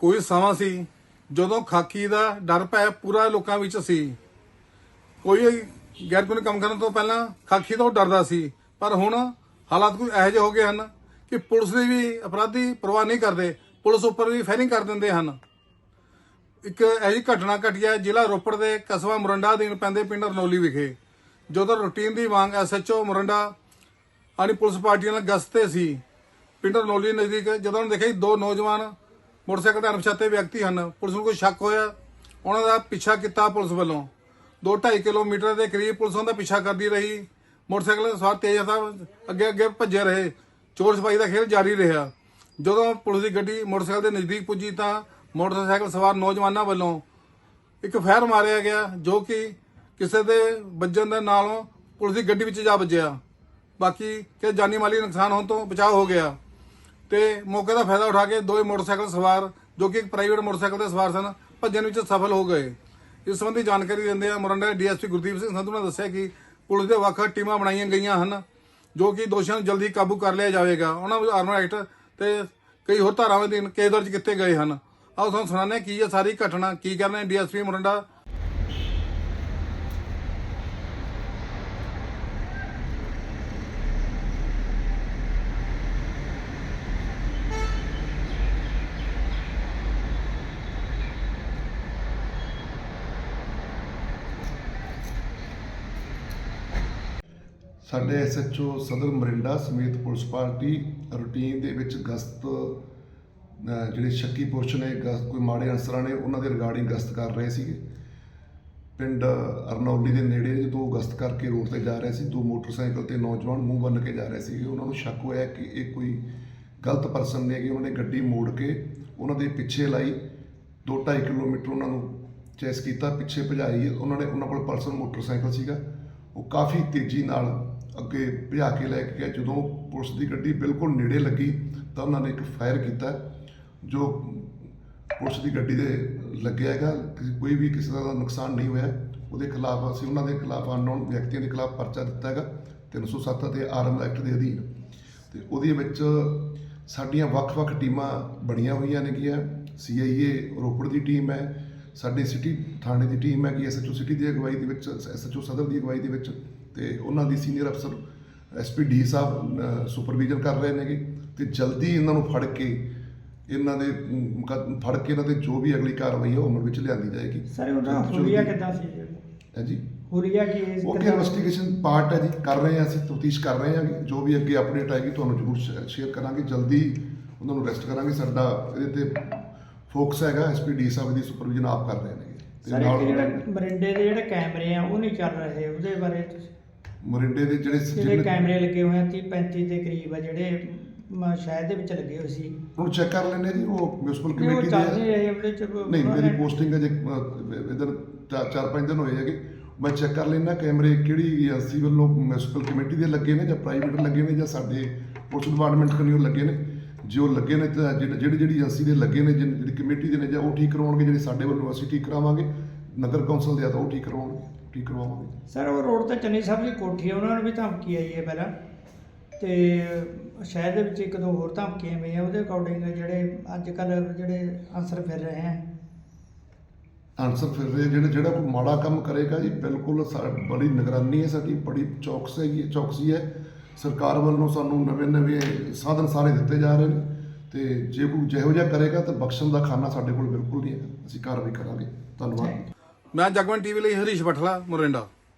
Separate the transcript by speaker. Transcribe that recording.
Speaker 1: ਕੋਈ ਸਮਾਂ ਸੀ ਜਦੋਂ ਖਾਕੀ ਦਾ ਡਰ ਭੈ ਪੂਰਾ ਲੋਕਾਂ ਵਿੱਚ ਸੀ। ਕੋਈ ਗੈਰ ਕਾਨੂੰਨੀ ਕੰਮ ਕਰਨ ਤੋਂ ਪਹਿਲਾਂ ਖਾਕੀ ਤੋਂ ਡਰਦਾ ਸੀ, ਪਰ ਹੁਣ ਹਾਲਾਤ ਕੁਝ ਇਹੋ ਜਿਹੇ ਹੋ ਗਏ ਹਨ ਕਿ ਪੁਲਿਸ ਦੀ ਵੀ ਅਪਰਾਧੀ ਪਰਵਾਹ ਨਹੀਂ ਕਰਦੇ, ਪੁਲਿਸ ਉੱਪਰ ਵੀ ਫਾਇਰਿੰਗ ਕਰ ਦਿੰਦੇ ਹਨ। ਇੱਕ ਇਹੋ ਜਿਹੀ ਘਟਨਾ ਘਟੀ ਹੈ ਜ਼ਿਲ੍ਹਾ ਰੋਪੜ ਦੇ ਕਸਬਾ ਮੁਰੰਡਾ ਅਧੀਨ ਪੈਂਦੇ ਪਿੰਡ ਰਨੌਲੀ ਵਿਖੇ, ਜਦੋਂ ਰੂਟੀਨ ਦੀ ਵਾਂਗ ਐਸਐਚਓ ਮੁਰੰਡਾ ਆਣੀ ਪੁਲਿਸ ਪਾਰਟੀਆਂ ਨਾਲ ਗਸ਼ਤ ਤੇ ਸੀ। ਪਿੰਡ ਰਨੌਲੀ ਨਜ਼ਦੀਕ ਜਦੋਂ ਉਹਨੇ ਦੇਖਿਆ ਕਿ ਦੋ ਨੌਜਵਾਨ ਮੋਟਰਸਾਈਕਲ ਤੇ ਅਣਪਛਾਤੇ ਵਿਅਕਤੀ ਹਨ। ਪੁਲਿਸ ਨੂੰ ਕੋਈ ਸ਼ੱਕ ਹੋਇਆ? ਉਹਨਾਂ ਦਾ ਪਿੱਛਾ ਕੀਤਾ ਪੁਲਿਸ ਵੱਲੋਂ। 2.5 ਕਿਲੋਮੀਟਰ ਦੇ ਕਰੀਬ ਪੁਲਿਸ ਉਹਨਾਂ ਦਾ ਪਿੱਛਾ ਕਰਦੀ ਰਹੀ। ਮੋਟਰਸਾਈਕਲ ਸਵਾਰ ਤੇਜ਼ ਤਾਂ ਅੱਗੇ ਅੱਗੇ ਭੱਜੇ ਰਹੇ। ਚੋਰ ਸਿਪਾਹੀ ਦਾ ਖੇਡ ਜਾਰੀ ਰਿਹਾ। ਜਦੋਂ ਪੁਲਿਸ ਦੀ ਗੱਡੀ ਮੋਟਰਸਾਈਕਲ ਦੇ ਨਜ਼ਦੀਕ ਪੁੱਜੀ ਤਾਂ ਮੋਟਰਸਾਈਕਲ ਸਵਾਰ ਨੌਜਵਾਨਾਂ ਵੱਲੋਂ ਇੱਕ ਫਾਇਰ ਮਾਰਿਆ ਗਿਆ, ਜੋ ਕਿ ਕਿਸੇ ਦੇ ਵੱਜਣ ਦੇ ਨਾਲੋਂ ਪੁਲਿਸ ਦੀ ਗੱਡੀ ਵਿੱਚ ਜਾ ਵੱਜਿਆ। ਬਾਕੀ ਕਿ ਜਾਨੀ ਮਾਲੀ ਨੁਕਸਾਨ ਹੋਣ ਤੋਂ ਬਚਾਅ ਹੋ ਗਿਆ। ਤੇ ਮੌਕੇ ਦਾ ਫਾਇਦਾ ਉਠਾ ਕੇ ਦੋਵੇਂ ਮੋਟਰਸਾਈਕਲ ਸਵਾਰ, ਜੋ ਕਿ ਇੱਕ ਪ੍ਰਾਈਵੇਟ ਮੋਟਰਸਾਈਕਲ ਤੇ ਸਵਾਰ ਸਨ, ਭੱਜਣ ਵਿੱਚ ਸਫਲ ਹੋ ਗਏ। ਇਸ ਸੰਬੰਧੀ ਜਾਣਕਾਰੀ ਦਿੰਦੇ ਆ ਮੁਰੰਡਾ ਡੀਐਸਪੀ ਗੁਰਦੀਪ ਸਿੰਘ ਸੰਧੂ ਨੇ ਦੱਸਿਆ ਕਿ ਪੁਲਿਸ ਦੇ ਵੱਖ ਵੱਖ ਟੀਮਾਂ ਬਣਾਈਆਂ ਗਈਆਂ ਹਨ, ਜੋ ਕਿ ਦੋਸ਼ੀਆਂ ਨੂੰ ਜਲਦੀ ਕਾਬੂ ਕਰ ਲਿਆ ਜਾਵੇਗਾ। ਉਹਨਾਂ ਵਿੱਚ ਆਰਮਰ ਐਕਟ ਤੇ ਕਈ ਹੋਰ ਧਾਰਾਵਾਂ ਦੇ ਕੇਸ ਦਰਜ ਕੀਤੇ ਗਏ ਹਨ। ਆਓ ਤੁਹਾਨੂੰ ਸੁਣਾਉਂਦੇ ਹਾਂ ਕੀ ਇਹ ਸਾਰੀ ਘਟਨਾ, ਕੀ ਕਰਨਾ ਡੀਐਸਪੀ ਮੋਰਿੰਡਾ।
Speaker 2: ਸਾਡੇ ਐਸਐਚਓ ਸਦਰ ਮਰਿੰਡਾ ਸਮੇਤ ਪੁਲਿਸ ਪਾਰਟੀ ਰੂਟੀਨ ਦੇ ਵਿੱਚ ਗਸ਼ਤ ਜਿਹੜੇ ਸ਼ੱਕੀ ਪੁਰਸ਼ ਨੇ, ਗਸ਼ਤ ਕੋਈ ਮਾੜੇ ਅਨਸਰਾਂ ਨੇ, ਉਹਨਾਂ ਦੇ ਰਿਗਾਰਡਿੰਗ ਗਸ਼ਤ ਕਰ ਰਹੇ ਸੀਗੇ। ਪਿੰਡ ਅਰਨੌਲੀ ਦੇ ਨੇੜੇ ਜਦੋਂ ਗਸ਼ਤ ਕਰਕੇ ਰੋਡ ਤੇ ਜਾ ਰਹੇ ਸੀ, ਦੋ ਮੋਟਰਸਾਈਕਲ ਤੇ ਨੌਜਵਾਨ ਮੂੰਹ ਬੰਨ ਕੇ ਜਾ ਰਹੇ ਸੀਗੇ। ਉਹਨਾਂ ਨੂੰ ਸ਼ੱਕ ਹੋਇਆ ਕਿ ਇਹ ਕੋਈ ਗਲਤ ਪਰਸਨ ਨੇ ਕਿ ਉਹਨਾਂ ਨੇ ਗੱਡੀ ਮੋੜ ਕੇ ਉਹਨਾਂ ਦੇ ਪਿੱਛੇ ਲਾਈ 2.5 ਕਿਲੋਮੀਟਰ ਉਹਨਾਂ ਨੂੰ ਚੈਸ ਕੀਤਾ, ਪਿੱਛੇ ਭਜਾਈ, ਉਹਨਾਂ ਨੇ ਉਹਨਾਂ ਕੋਲ ਪਰਸਨ ਮੋਟਰਸਾਈਕਲ ਸੀਗਾ। ਉਹ ਕਾਫੀ ਤੇਜ਼ੀ ਨਾਲ ਅੱਗੇ ਭਜਾ ਕੇ ਲੈ ਕੇ ਗਿਆ। ਜਦੋਂ ਪੁਲਿਸ ਦੀ ਗੱਡੀ ਬਿਲਕੁਲ ਨੇੜੇ ਲੱਗੀ, ਤਾਂ ਉਹਨਾਂ ਨੇ ਇੱਕ ਫਾਇਰ ਕੀਤਾ, ਜੋ ਪੁਲਿਸ ਦੀ ਗੱਡੀ ਦੇ ਲੱਗਿਆ ਹੈਗਾ। ਕੋਈ ਵੀ ਕਿਸੇ ਦਾ ਨੁਕਸਾਨ ਨਹੀਂ ਹੋਇਆ। ਉਹਦੇ ਖਿਲਾਫ ਅਸੀਂ, ਉਹਨਾਂ ਦੇ ਖਿਲਾਫ ਅਨਨੋਨ ਵਿਅਕਤੀਆਂ ਦੇ ਖਿਲਾਫ ਪਰਚਾ ਦਿੱਤਾ ਹੈਗਾ 307 ਅਤੇ ਆਰਮ ਐਕਟ ਦੇ ਅਧੀਨ। ਤੇ ਉਹਦੇ ਵਿੱਚ ਸਾਡੀਆਂ ਵੱਖ-ਵੱਖ ਟੀਮਾਂ ਬਣੀਆਂ ਹੋਈਆਂ ਨੇਗੀਆਂ ਸੀਆਈਏ ਰੋਪੜ ਦੀ ਟੀਮ ਹੈ, ਸਾਡੇ ਸਿਟੀ ਥਾਣੇ ਦੀ ਟੀਮ ਹੈ ਕਿ ਐਸਐਚਓ ਸਿਟੀ ਦੀ ਅਗਵਾਈ ਦੇ ਵਿੱਚ ਐਸਐਚਓ ਸਦਰ ਦੀ ਅਗਵਾਈ ਦੇ ਵਿੱਚ। ਤੇ ਉਹਨਾਂ ਦੀ ਸੀਨੀਅਰ ਅਫਸਰ ਐਸਪੀਡੀ ਸਾਹਿਬ ਸੁਪਰਵਿਜ਼ਨ ਕਰ ਰਹੇ ਨੇਗੇ ਤੇ ਜਲਦੀ ਇਹਨਾਂ ਨੂੰ ਫੜ ਕੇ ਇਹਨਾਂ ਦੇ ਫੜ ਕੇ ਇਹਨਾਂ ਤੇ ਜੋ ਵੀ ਅਗਲੀ ਕਾਰਵਾਈ ਹੈ ਅਮਲ ਵਿੱਚ ਲਿਆਂਦੀ ਜਾਏਗੀ।
Speaker 3: ਸਰ ਉਹਦਾ
Speaker 2: ਤੇ
Speaker 3: ਹੁਰੀਆ ਕਿੱਦਾਂ ਸੀ? ਜੀ?
Speaker 2: ਹੈ ਜੀ?
Speaker 3: ਹੁਰੀਆ ਕੀ ਇਸ
Speaker 2: ਉਹ ਇਨਵੈਸਟੀਗੇਸ਼ਨ ਪਾਰਟ ਹੈ ਜੀ ਕਰ ਰਹੇ ਹਾਂ ਅਸੀਂ ਤਫਤੀਸ਼ ਕਰ ਰਹੇ ਹਾਂ ਜੋ ਵੀ ਅੱਗੇ ਅਪਡੇਟ ਆਏਗੀ ਤੁਹਾਨੂੰ ਜ਼ਰੂਰ ਸ਼ੇਅਰ ਕਰਾਂਗੇ ਜਲਦੀ ਉਹਨਾਂ ਨੂੰ ਅਰੈਸਟ ਕਰਾਂਗੇ। ਸਾਡਾ ਇਹਦੇ ਤੇ ਫੋਕਸ ਹੈਗਾ ਐਸਪੀਡੀ ਸਾਹਿਬ ਦੀ ਸੁਪਰਵਿਜ਼ਨ ਆਪ ਕਰ ਰਹੇ ਨੇ ਤੇ ਨਾਲ
Speaker 3: ਜਿਹੜੇ ਮਰਿੰਡੇ ਦੇ ਜਿਹੜੇ ਕੈਮਰੇ ਆ ਉਹ ਨਹੀਂ ਚੱਲ ਰਹੇ ਉਹਦੇ ਬਾਰੇ ਤੁਸੀਂ
Speaker 2: ਮੋਰਿੰਡੇ ਦੇ ਜਿਹੜੇ
Speaker 3: ਜਿਹੜੇ
Speaker 2: ਜਿਹਨੇ-
Speaker 3: ਕੈਮਰੇ ਲੱਗੇ ਹੋਏ ਆ 30 35 ਦੇ ਕਰੀਬ ਆ ਜਿਹੜੇ ਮ, ਸ਼ਹਿਰ ਦੇ ਵਿੱਚ ਲੱਗੇ ਹੋਏ ਸੀ।
Speaker 2: ਉਹਨੂੰ ਚੈੱਕ ਕਰ ਲੈਣੇ ਜੀ ਉਹ ਮਿਊਨਿਸਪਲ
Speaker 3: ਨਹੀਂ ਉਹ
Speaker 2: ਕਮੇਟੀ
Speaker 3: ਚੱਲ ਨਹੀਂ
Speaker 2: ਦੇ
Speaker 3: ਰਹੇ ਉਹਦੇ ਚ
Speaker 2: ਨਹੀਂ ਮੇਰੀ ਪੋਸਟਿੰਗ ਹੈ। ਜੇ ਇਧਰ ਚਾਰ ਪੰਜ ਦਿਨ ਹੋਏ ਹੈਗੇ। ਮੈਂ ਚੈੱਕ ਕਰ ਲੈਣਾ ਕੈਮਰੇ ਕਿਹੜੀ ਏਜੰਸੀ ਵੱਲੋਂ ਮਿਊਨਿਸਪਲ ਕਮੇਟੀ ਦੇ ਲੱਗੇ ਨੇ ਜਾਂ ਪ੍ਰਾਈਵੇਟ ਲੱਗੇ ਨੇ ਜਾਂ ਸਾਡੇ ਪੁਲਿਸ ਡਿਪਾਰਟਮੈਂਟ ਕਨੀਓ ਲੱਗੇ ਨੇ? ਜੇ ਉਹ ਲੱਗੇ ਨੇ ਤਾਂ ਜਿਹੜੇ ਜਿਹੜੀ ਜਿਹੜੀ ਏਜੰਸੀ ਦੇ ਲੱਗੇ ਨੇ ਜਿਨ- ਜਿਹੜੀ ਕਮੇਟੀ ਦੇ ਨੇ ਜਾਂ ਉਹ ਠੀਕ ਕਰਵਾਉਣਗੇ ਜਿਹੜੇ ਸਾਡੇ ਵੱਲੋਂ ਅਸੀਂ ਠੀਕ ਕਰਾਵਾਂਗੇ। ਨਗਰ ਕੌਂਸਲ ਦੇ ਆ ਤਾਂ ਉਹ ਠੀਕ ਕਰਵਾਉਣਗੇ ਠੀਕ ਕਰਵਾਵਾਂਗੇ
Speaker 3: ਸਰ ਉਹ ਰੋਡ ਤੇ ਚੰਨੀ ਸਾਹਿਬ ਦੀ ਕੋਠੀ ਉਹਨਾਂ ਨੂੰ ਵੀ ਧਮਕੀ ਆਈ ਹੈ ਪਹਿਲਾਂ। ਤੇ ਸ਼ਹਿਰ ਦੇ ਵਿੱਚ ਇੱਕ ਦੋ ਹੋਰ ਧਮਕੀਆਂ ਪਈਆਂ ਉਹਦੇ ਅਕੋਰਡਿੰਗ ਜਿਹੜੇ ਅੱਜ ਕੱਲ ਜਿਹੜੇ ਅਨਸਰ ਫਿਰ ਰਹੇ ਆ।
Speaker 2: ਆਨਸਰ ਫਿਰ ਰਹੇ ਜਿਹੜੇ ਜਿਹੜਾ ਕੋਈ ਮਾੜਾ ਕੰਮ ਕਰੇਗਾ ਜੀ ਬਿਲਕੁਲ ਸਾ- ਬੜੀ ਨਿਗਰਾਨੀ ਹੈ ਸਾਡੀ ਬੜੀ ਚੌਕਸ ਹੈਗੀ ਚੌਕਸੀ ਹੈ। ਸਰਕਾਰ ਵੱਲੋਂ ਸਾਨੂੰ ਨਵੇਂ ਨਵੇਂ ਸਾਧਨ ਸਾਰੇ ਦਿੱਤੇ ਜਾ ਰਹੇ ਨੇ। ਤੇ ਜੇ ਕੋਈ ਜਿਹੋ ਜਿਹਾ ਕਰੇਗਾ ਤਾਂ ਬਖਸ਼ਣ ਦਾ ਖਾਨਾ ਸਾਡੇ ਕੋਲ ਬਿਲਕੁਲ ਨਹੀਂ ਹੈ ਅਸੀਂ ਕਾਰਵਾਈ ਕਰਾਂਗੇ। ਧੰਨਵਾਦ।
Speaker 1: ਮੈਂ ਜਗਵੰਤ ਟੀਵੀ ਲਈ ਹਰੀਸ਼ ਬਠਲਾ ਮੋਰਿੰਡਾ।